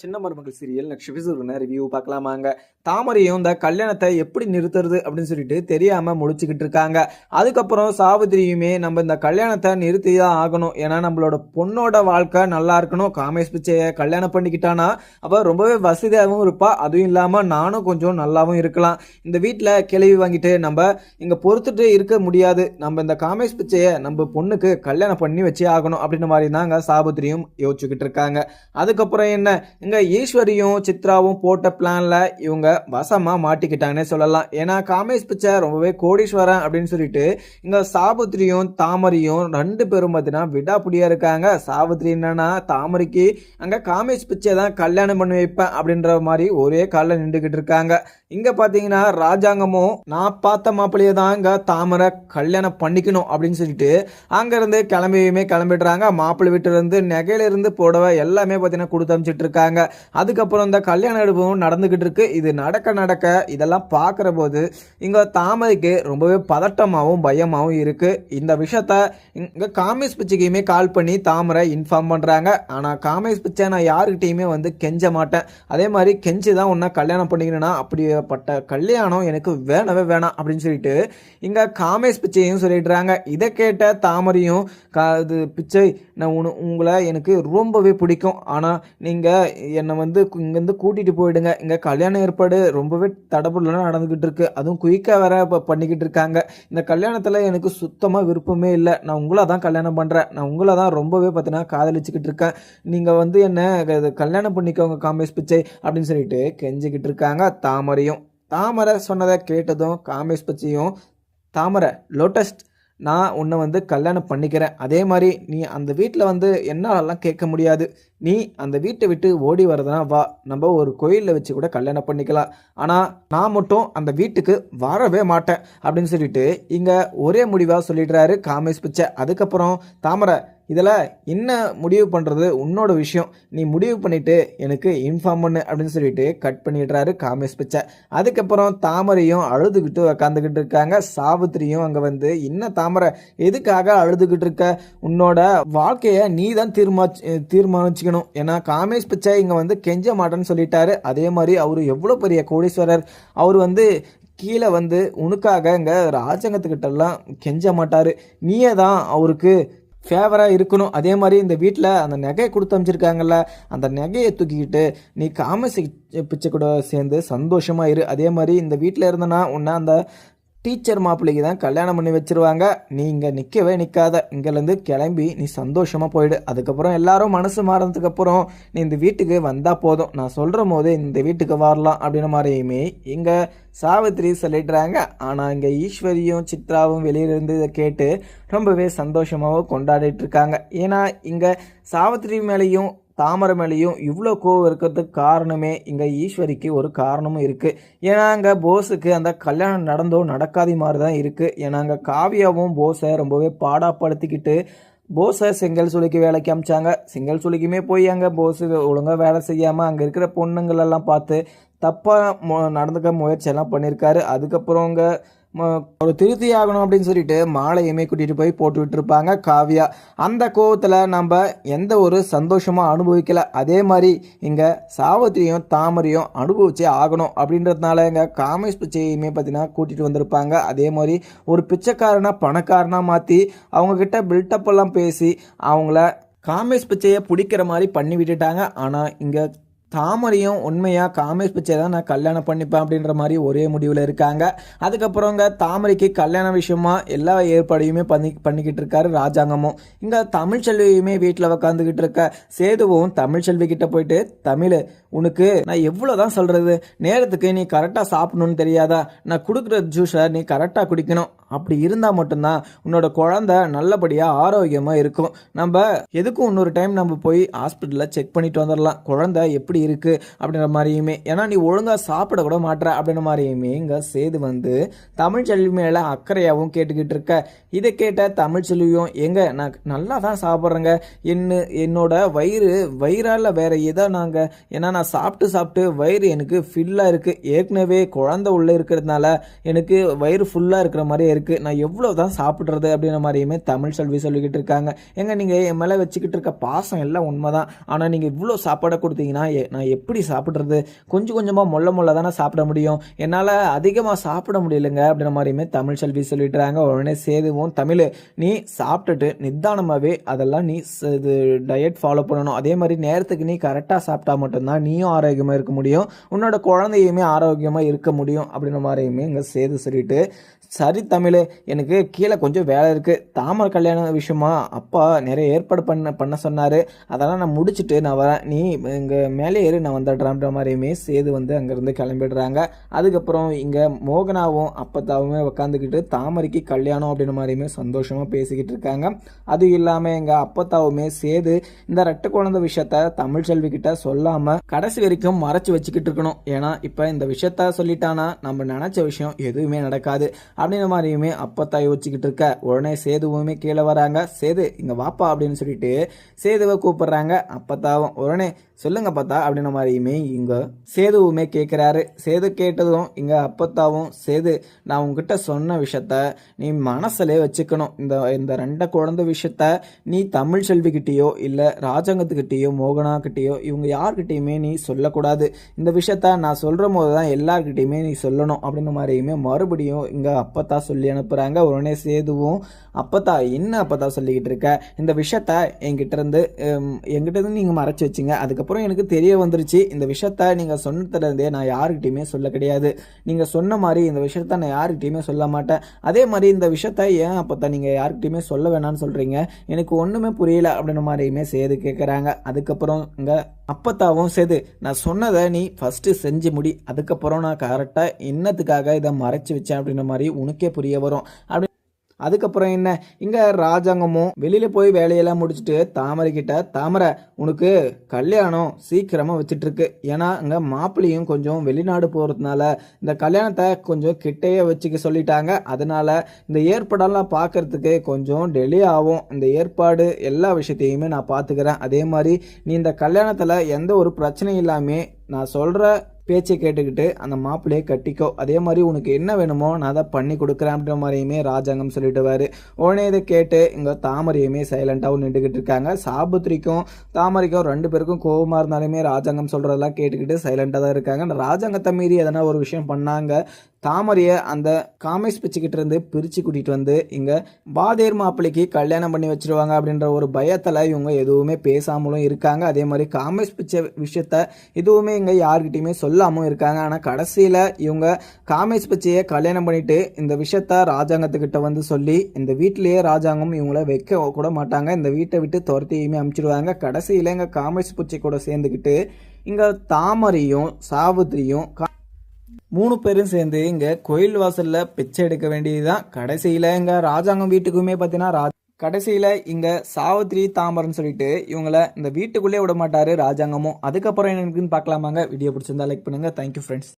சின்ன Marumagal serial next எபிசோடுன review பார்க்கலாமாங்க. தாமரையும் இந்த கல்யாணத்தை எப்படி நிறுத்துறது அப்படின்னு சொல்லிட்டு தெரியாம முடிச்சுக்கிட்டு இருக்காங்க. அதுக்கப்புறம் சாவித்திரியுமே நம்ம இந்த கல்யாணத்தை நிறுத்தி தான் ஆகணும். ஏன்னா நம்மளோட பொண்ணோட வாழ்க்கை நல்லா இருக்கணும். காமேஷ் பிச்சையை கல்யாணம் பண்ணிக்கிட்டானா அவள் ரொம்பவே வசதியாகவும் இருப்பா. அதுவும் இல்லாம நானும் கொஞ்சம் நல்லாவும் இருக்கலாம். இந்த வீட்டில் கிளவி வாங்கிட்டு நம்ம இங்க பொறுத்துட்டு இருக்க முடியாது. நம்ம இந்த காமேஷ் பிச்சையை நம்ம பொண்ணுக்கு கல்யாணம் பண்ணி வச்சே ஆகணும். அப்படின்ற மாதிரி தாங்க சாவித்திரியும் யோசிச்சுக்கிட்டு இருக்காங்க. அதுக்கப்புறம் என்ன? இங்கே ஈஸ்வரியும் சித்ராவும் போட்ட பிளானில் இவங்க வசமாக மாட்டிக்கிட்டாங்கன்னே சொல்லலாம். ஏன்னா காமேஷ் பிச்சை ரொம்பவே கோடீஸ்வரன் அப்படின்னு சொல்லிட்டு இங்கே சாவித்திரியும் தாமரையும் ரெண்டு பேரும் பார்த்தீங்கன்னா விடாப்புடியாக இருக்காங்க. சாவித்திரி என்னன்னா தாமரைக்கு அங்கே காமேஷ் பிச்சை தான் கல்யாணம் பண்ணி வைப்பேன் அப்படின்ற மாதிரி ஒரே காலில் நின்றுக்கிட்டு இருக்காங்க. இங்க பாத்தீங்கன்னா ராஜாங்கமும் நான் பார்த்த மாப்பிள்ளையே தான் இங்க தாமரை கல்யாணம் பண்ணிக்கணும் அப்படின்னு சொல்லிட்டு அங்க இருந்து கிளம்பியுமே கிளம்பிடுறாங்க. மாப்பிள்ளை வீட்டுல இருந்து நகையில இருந்து புடவை எல்லாமே பாத்தீங்கன்னா கொடுத்து அனுப்பிச்சிட்டு இருக்காங்க. அதுக்கப்புறம் இந்த கல்யாண எடுப்பும் நடந்துகிட்டு இருக்கு. இது நடக்க நடக்க இதெல்லாம் பார்க்குற போது இங்க தாமரைக்கு ரொம்பவே பதட்டமாகவும் பயமாகவும் இருக்கு. இந்த விஷயத்த இங்க காமேஷ் பிச்சைக்குமே கால் பண்ணி தாமரை இன்ஃபார்ம் பண்றாங்க. ஆனா காமேஷ் பிச்சை நான் யாருக்கிட்டையுமே வந்து கெஞ்ச மாட்டேன். அதே மாதிரி கெஞ்சி தான் உன்னை கல்யாணம் பண்ணிக்கணும்னா பட்ட கல்யாணம் எனக்கு வேணவே வேணாம் அப்படின்னு சொல்லிட்டு இங்கே காமேஷ் பிச்சையும் சொல்லிடுறாங்க. இதை கேட்ட தாமரையும் கா இது பிச்சை நான் உன் உங்களை எனக்கு ரொம்பவே பிடிக்கும். ஆனால் நீங்கள் என்னை வந்து இங்கேருந்து கூட்டிகிட்டு போயிடுங்க. இங்கே கல்யாண ஏற்பாடு ரொம்பவே தடபுடலாம் நடந்துக்கிட்டு இருக்கு. அதுவும் குயிக்காக வேற இப்போ பண்ணிக்கிட்டு இருக்காங்க. இந்த கல்யாணத்தில் எனக்கு சுத்தமாக விருப்பமே இல்லை. நான் உங்களை தான் கல்யாணம் பண்ணுறேன் நான் உங்களை தான் ரொம்பவே பார்த்தீங்கன்னா காதலிச்சுக்கிட்டு இருக்கேன். நீங்கள் வந்து என்ன கல்யாணம் பண்ணிக்கோங்க காமேஷ் பிச்சை அப்படின்னு சொல்லிட்டு கெஞ்சிக்கிட்டு இருக்காங்க தாமரையும். தாமரை சொன்னதை கேட்டதும் காமேஷ் பற்றியும் தாமரை லோட்டஸ்ட் நான் உன்னை வந்து கல்யாணம் பண்ணிக்கிறேன். அதே மாதிரி நீ அந்த வீட்டில் வந்து என்னாலலாம் கேட்க முடியாது. நீ அந்த வீட்டை விட்டு ஓடி வரதுனா வா. நம்ம ஒரு கோயிலில் வச்சு கூட கல்யாணம் பண்ணிக்கலாம். ஆனால் நான் மட்டும் அந்த வீட்டுக்கு வரவே மாட்டேன் அப்படின்னு சொல்லிட்டு இங்கே ஒரே முடிவாக சொல்லிடுறாரு காமேஷ் பிச்சை. அதுக்கப்புறம் தாமரை இதில் என்ன முடிவு பண்ணுறது உன்னோட விஷயம். நீ முடிவு பண்ணிவிட்டு எனக்கு இன்ஃபார்ம் பண்ணு அப்படின்னு சொல்லிட்டு கட் பண்ணிடுறாரு காமேஷ் பிச்சை. அதுக்கப்புறம் தாமரையும் அழுதுகிட்டு உக்காந்துக்கிட்டு இருக்காங்க. சாவித்திரியும் அங்கே வந்து என்ன தாமரை? எதுக்காக அழுதுகிட்டு இருக்க? உன்னோட வாழ்க்கையை நீ தான் தீர்மா தீர்மானிச்சுக்கணும். ஏன்னா காமேஷ் பிச்சை இங்கே வந்து கெஞ்ச மாட்டேன்னு சொல்லிட்டாரு. அதே மாதிரி அவர் எவ்வளோ பெரிய கோடீஸ்வரர். அவர் வந்து கீழே வந்து உனக்காக இங்கே ராஜங்கத்துக்கிட்டெல்லாம் கெஞ்ச மாட்டார். நீயே தான் அவருக்கு ஃபேவராக இருக்கணும். அதே மாதிரி இந்த வீட்டில் அந்த நகையை கொடுத்து அமைச்சிருக்காங்கல்ல அந்த நகையை தூக்கிக்கிட்டு நீ காமசி பிச்சை கூட சேர்ந்து சந்தோஷமாக இரு. அதே மாதிரி இந்த வீட்டில் இருந்தனா உன்னை அந்த டீச்சர் மாப்பிள்ளைக்கு தான் கல்யாணம் பண்ணி வச்சிருவாங்க. நீ இங்கே நிற்கவே நிற்காத இங்கேருந்து கிளம்பி நீ சந்தோஷமாக போயிடு. அதுக்கப்புறம் எல்லாரும் மனசு மாறினதுக்கப்புறம் நீ இந்த வீட்டுக்கு வந்தால் போதும். நான் சொல்கிற போது இந்த வீட்டுக்கு வரலாம் அப்படின்ற மாதிரியுமே இங்கே சாவித்திரி சொல்லிடுறாங்க. ஆனால் இங்கே ஈஸ்வரியும் சித்ராவும் வெளியிலிருந்து இதை கேட்டு ரொம்பவே சந்தோஷமாகவும் கொண்டாடிட்டு இருக்காங்க. ஏன்னா இங்கே சாவித்திரி மேலேயும் தாமரை மேலேயும் இவ்வளோ கோவம் இருக்கிறதுக்கு காரணமே இங்கே ஈஸ்வரிக்கு ஒரு காரணமும் இருக்குது ஏன்னா அங்கே போஸுக்கு அந்த கல்யாணம் நடந்தோ நடக்காத மாதிரி தான் இருக்குது ஏன்னா அங்கே காவியாவும் போஸை ரொம்பவே பாடாப்படுத்திக்கிட்டு போஸை செங்கல் சுளிக்கு வேலைக்கு அமிச்சாங்க. செங்கல் சுளிக்குமே போய் அங்கே போஸு ஒழுங்காக வேலை செய்யாமல் அங்கே இருக்கிற பொண்ணுங்களெல்லாம் பார்த்து தப்பாக மு நடந்துக்க முயற்சியெல்லாம் பண்ணியிருக்காரு. அதுக்கப்புறம் அங்கே ஒரு திருத்தி ஆகணும் அப்படின்னு சொல்லிட்டு மாலையுமே கூட்டிகிட்டு போய் போட்டு விட்டுருப்பாங்க காவியா. அந்த கோவத்தில் நம்ம எந்த ஒரு சந்தோஷமாக அனுபவிக்கல. அதே மாதிரி இங்கே சாவத்திரியும் தாமரையும் அனுபவிச்சே ஆகணும் அப்படின்றதுனால இங்கே காமேஷ் பிச்சையுமே பார்த்தீங்கன்னா கூட்டிகிட்டு வந்திருப்பாங்க. அதே மாதிரி ஒரு பிச்சைக்காரனா பணக்காரனாக மாற்றி அவங்கக்கிட்ட பில்டப் எல்லாம் பேசி அவங்கள காமேஷ் பிச்சையை பிடிக்கிற மாதிரி பண்ணி விட்டுட்டாங்க. ஆனால் இங்கே தாமரையும் உண்மையாக காமேஷ் பிச்சை தான் நான் கல்யாணம் பண்ணிப்பேன் அப்படின்ற மாதிரி ஒரே முடிவில் இருக்காங்க. அதுக்கப்புறங்க தாமரைக்கு கல்யாண விஷயமா எல்லா ஏற்பாடையுமே பண்ணி பண்ணிக்கிட்டு இருக்காரு ராஜாங்கமும். இங்கே தமிழ்ச்செல்வியுமே வீட்டில் உக்காந்துக்கிட்டு இருக்க சேதுவும் தமிழ்ச்செல்வி கிட்ட போயிட்டு தமிழ் உனக்கு நான் எவ்வளோ தான் சொல்கிறது நேரத்துக்கு நீ கரெக்டாக சாப்பிடணும்னு தெரியாதா? நான் கொடுக்குற ஜூஸை நீ கரெக்டாக குடிக்கணும். அப்படி இருந்தால் மட்டும்தான் உன்னோட குழந்தை நல்லபடியாக ஆரோக்கியமாக இருக்கும். நம்ம எதுக்கும் இன்னொரு டைம் நம்ம போய் ஹாஸ்பிட்டலில் செக் பண்ணிட்டு வந்துடலாம் குழந்தை எப்படி இருக்குது அப்படின்ற மாதிரியுமே. ஏன்னா நீ ஒழுங்காக சாப்பிட கூட மாட்டுற அப்படின்ற மாதிரியுமே இங்கே சேது வந்து தமிழ்ச்செல்வி மேலே அக்கறையாகவும் கேட்டுக்கிட்டு இருக்க. இதை கேட்ட தமிழ்ச்செல்வியும் எங்க நான் நல்லா தான் சாப்பிட்றேங்க. என்ன என்னோட வயிறு வயிறால் வேற எதோ நாங்கள் ஏன்னா நான் சாப்பிட்டு சாப்பிட்டு வயிறு எனக்கு ஃபில்லாக இருக்குது ஏற்கனவே குழந்தை உள்ளே இருக்கிறதுனால எனக்கு வயிறு ஃபுல்லாக இருக்கிற மாதிரியே இருக்குது நான் எவ்வளோ தான் சாப்பிட்றது? அப்படின்ற மாதிரியுமே தமிழ் செல்வி சொல்லிக்கிட்டு இருக்காங்க. எங்க நீங்கள் என் மேலே வச்சுக்கிட்டு இருக்க பாசம் எல்லாம் உண்மைதான். ஆனால் நீங்கள் இவ்வளோ சாப்பாடை கொடுத்தீங்கன்னா எ- நான் எப்படி சாப்பிட்றது? கொஞ்சம் கொஞ்சமாக மொல்ல மொல்ல தானே சாப்பிட முடியும். என்னால் அதிகமாக சாப்பிட முடியலைங்க அப்படின்ற மாதிரியுமே தமிழ் செல்வி சொல்லிட்டுறாங்க. உடனே சேதுவும் தமிழ் நீ சாப்பிட்டுட்டு நிதானமாகவே அதெல்லாம் நீ இது டயட் ஃபாலோ பண்ணணும். அதே மாதிரி நேரத்துக்கு நீ கரெக்டாக சாப்பிட்டா மட்டும்தான் நீயும் ஆரோக்கியமாக இருக்க முடியும். உன்னோட குழந்தையுமே ஆரோக்கியமாக இருக்க முடியும். அப்படின்ற மாதிரியுமே இங்கே சேது சொல்லிட்டு சரி தமிழ் எனக்கு கீழே கொஞ்சம் வேலை இருக்குது தாமரை கல்யாணம் விஷயமா அப்பா நிறைய ஏற்பாடு பண்ண பண்ண சொன்னார். அதெல்லாம் நான் முடிச்சுட்டு நான் வரேன். நீ இங்கே மேலே ஏறி நான் வந்துடுறேன்ற மாதிரியுமே சேது வந்து அங்கேருந்து கிளம்பிடுறாங்க. அதுக்கப்புறம் இங்கே மோகனாவும் அப்பத்தாவுமே உட்காந்துக்கிட்டு தாமரைக்கு கல்யாணம் அப்படின்ற மாதிரியுமே சந்தோஷமாக பேசிக்கிட்டு இருக்காங்க. அதுவும் இல்லாமல் எங்கள் அப்பத்தாவுமே சேது இந்த ரெட்டை குழந்தை விஷயத்த தமிழ் செல்விக்கிட்ட சொல்லாமல் கடைசி வரைக்கும் மறைச்சி வச்சுக்கிட்டு இருக்கணும். ஏன்னா இப்போ இந்த விஷயத்த சொல்லிட்டானா நம்ம நினச்ச விஷயம் எதுவுமே நடக்காது. அப்படின்ன மாதிரியுமே அப்பத்தா யோசிச்சுக்கிட்டு இருக்க. உடனே சேதுவுமே கீழே வராங்க. சேது இங்கே வாப்பா அப்படின்னு சொல்லிட்டு சேதுவை கூப்பிடுறாங்க. அப்பத்தாவும் உடனே சொல்லுங்க பார்த்தா அப்படின்ன மாதிரியுமே இங்கே சேதுவுமே கேட்குறாரு சேது கேட்டதும் இங்கே அப்பத்தாவும் சேது நான் உங்ககிட்ட சொன்ன விஷயத்த நீ மனசுல வச்சுக்கணும். இந்த இந்த ரெண்ட குழந்தை விஷயத்த நீ தமிழ் செல்விக்கிட்டேயோ இல்லை ராஜாங்கத்துக்கிட்டேயோ மோகனாக்கிட்டேயோ இவங்க யார்கிட்டயுமே நீ சொல்லக்கூடாது. இந்த விஷயத்த நான் சொல்கிற போது தான் எல்லார்கிட்டயுமே நீ சொல்லணும். அப்படின்ன மாதிரியுமே மறுபடியும் இங்கே அப்பத்தா சொல்லி அனுப்புகிறாங்க உடனே சேதுவும் அப்பத்தா என்ன அப்பத்தா சொல்லிக்கிட்டு இருக்க? இந்த விஷயத்த என்கிட்ட இருந்து என்கிட்ட இருந்து நீங்கள் மறைச்சி வச்சிங்க. அதுக்கப்புறம் எனக்கு தெரிய வந்துருச்சு. இந்த விஷயத்த நீங்கள் சொன்னதுலேருந்தே நான் யாருக்கிட்டையுமே சொல்ல கிடையாது. நீங்கள் சொன்ன மாதிரி இந்த விஷயத்த நான் யாருக்கிட்டையுமே சொல்ல மாட்டேன். அதே மாதிரி இந்த விஷயத்த ஏன் அப்பத்தா நீங்கள் யாருக்கிட்டையுமே சொல்ல வேணாம்னு சொல்கிறீங்க எனக்கு ஒன்றுமே புரியல. அப்படின்ற மாதிரியுமே சேது கேட்குறாங்க அதுக்கப்புறம் இங்கே அப்பத்தாவும் சேது நான் சொன்னதை நீ ஃபஸ்ட்டு செஞ்சு முடி. அதுக்கப்புறம் நான் கரெக்டாக என்னத்துக்காக இதை மறைச்சி வச்சேன்? அப்படின்ற மாதிரி உனக்கே புரிய வரும். அப்படி அதுக்கப்புறம் என்ன? இங்கே ராஜாங்கமும் வெளியில் போய் வேலையெல்லாம் முடிச்சுட்டு தாமரை கிட்ட தாமரை உனக்கு கல்யாணம் சீக்கிரமாக வச்சுட்ருக்கு ஏன்னா அங்க மாப்பிள்ளையும் கொஞ்சம் வெளிநாடு போகிறதுனால இந்த கல்யாணத்தை கொஞ்சம் கிட்டையே வச்சுக்க சொல்லிட்டாங்க. அதனால் இந்த ஏற்பாடெல்லாம் பார்க்குறதுக்கு கொஞ்சம் டெலே ஆகும். இந்த ஏற்பாடு எல்லா விஷயத்தையுமே நான் பார்த்துக்கிறேன் அதே மாதிரி நீ இந்த கல்யாணத்தில் எந்த ஒரு பிரச்சனையும் இல்லாமல் நான் சொல்கிற பேச்சை கேட்டுக்கிட்டு அந்த மாப்பிள்ளையை கட்டிக்கோ. அதே மாதிரி உனக்கு என்ன வேணுமோ நான் அதை பண்ணி கொடுக்குறேன் அப்படின்ற மாதிரியுமே ராஜாங்கம் சொல்லிட்டுவாரு உடனே இதை கேட்டு இங்கே தாமரையுமே சைலண்ட்டாகவும் நின்றுக்கிட்டு இருக்காங்க. சாபுத்திரிக்கும் தாமரைக்கும் ரெண்டு பேருக்கும் கோபமாக இருந்தாலுமே ராஜாங்கம் சொல்கிறதெல்லாம் கேட்டுக்கிட்டு சைலண்டாக தான் இருக்காங்க. ராஜாங்கத்தை மீறி எதனா ஒரு விஷயம் பண்ணாங்க தாமரையை அந்த காமேஸ் பிச்சுக்கிட்ட இருந்து பிரித்து கூட்டிகிட்டு வந்து இங்கே பாதேர் மாப்பிள்ளைக்கு கல்யாணம் பண்ணி வச்சுருவாங்க அப்படின்ற ஒரு பயத்தில் இவங்க எதுவுமே பேசாமலும் இருக்காங்க. அதே மாதிரி காமேஸ் பிச்சை விஷயத்த எதுவுமே இங்கே யார்கிட்டையுமே சொல்லாமல் இருக்காங்க. ஆனால் கடைசியில் இவங்க காமேஸ் பிச்சையை கல்யாணம் பண்ணிட்டு இந்த விஷயத்த ராஜாங்கத்துக்கிட்ட வந்து சொல்லி இந்த வீட்டிலேயே ராஜாங்கம் இவங்கள வைக்க கூட மாட்டாங்க. இந்த வீட்டை விட்டு துரத்தியுமே அமுச்சிடுவாங்க. கடைசியில் இங்கே காமேஸ் பிச்சை கூட சேர்ந்துக்கிட்டு இங்கே தாமரையும் சாவித்திரியும் கா- மூணு பேரும் சேர்ந்து இங்க கோயில் வாசல்ல பிச்சை எடுக்க வேண்டியதுதான். கடைசியில இங்க ராஜாங்கம் வீட்டுக்குமே பார்த்தீங்கன்னா ரா- கடைசியில் இங்கே சாவித்திரி தாமரன்னு சொல்லிட்டு இவங்களை இந்த வீட்டுக்குள்ளே விட மாட்டார் ராஜாங்கமும். அதுக்கப்புறம் என்னன்னு பார்க்கலாமாங்க? வீடியோ பிடிச்சிருந்தா லைக் பண்ணுங்கள் தேங்க்யூ ஃப்ரெண்ட்ஸ்